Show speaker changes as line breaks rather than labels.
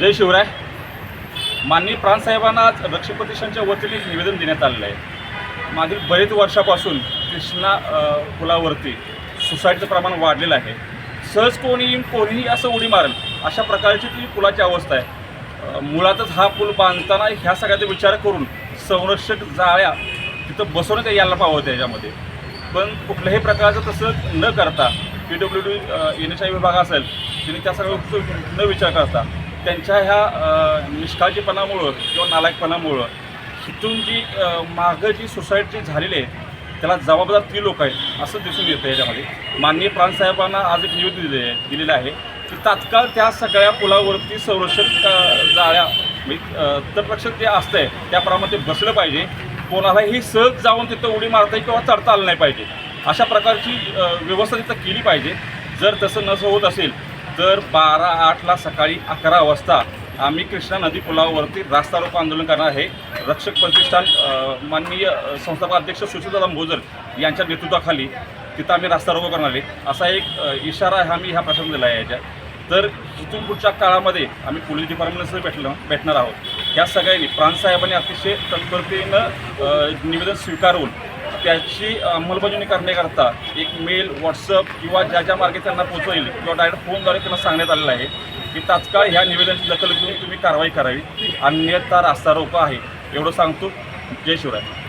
जय शिवराय. माननीय प्राणसाहेबांना आज रक्षक प्रतिष्ठानच्या वतीने एक निवेदन देण्यात आलेलं आहे. मागील बरेच वर्षापासून कृष्णा पुलावरती सुसाईडचं प्रमाण वाढलेलं आहे. सहज कोणी येऊन कोणीही असं उडी मारेल अशा प्रकारची ती पुलाची अवस्था आहे. मुळातच हा पूल बांधताना ह्या सगळ्याचा विचार करून संरक्षक जाळ्या तिथं बसवण्यात यायला पाहावं याच्यामध्ये. पण कुठल्याही प्रकारचं तसं न करता P W D N H I विभाग असेल तिने त्या सगळ्या न विचार करता त्यांच्या ह्या निष्काळजीपणामुळं किंवा नालायकपणामुळं इथून जी मागं जी सोसायटी झालेली आहे त्याला जबाबदार ती लोक आहेत असं दिसून येतं याच्यामध्ये. माननीय प्राणसाहेबांना आज एक निवेदन दिले दिलेलं आहे की तात्काळ त्या सगळ्या पुलावरती संरक्षण जाळ्या म्हणजे तटरक्षक जे असतंय त्याप्रमाणे ते बसलं पाहिजे. कोणालाही सहज जाऊन तिथं उडी मारता येईल किंवा चढता आलं नाही पाहिजे. अशा प्रकारची व्यवस्था तिथं केली पाहिजे. जर तसं नसं होत असेल तर बारा आठला सकाळी अकरा वाजता आम्ही कृष्णा नदी पुलावरती रास्ता रोको आंदोलन करणार आहे. रक्षक प्रतिष्ठान माननीय संस्थापक अध्यक्ष सुशीलदादा मोजर यांच्या नेतृत्वाखाली तिथं आम्ही रास्ता रोको करणार आहे. असा एक इशारा इशारा आम्ही ह्या प्रशासन दिला आहे याच्या. तर इथून पुढच्या काळामध्ये आम्ही पोलीस डिपार्टमेंटसह भेटलो भेटणार आहोत. या सगळ्यांनी प्रांतसाहेबांनी अतिशय तत्परतेनं निवेदन स्वीकारून त्याची अंमलबजावणी करण्याकरता एक मेल व्हॉट्सअप किंवा ज्या ज्या मार्गे त्यांना पोहोचवेल किंवा डायरेक्ट फोनद्वारे त्यांना सांगण्यात आलेलं आहे की तात्काळ ह्या निवेदनाची दखल घेऊन तुम्ही कारवाई करावी. अन्यथा रास्ता रोको आहे. एवढं सांगतो. जय शिवराय.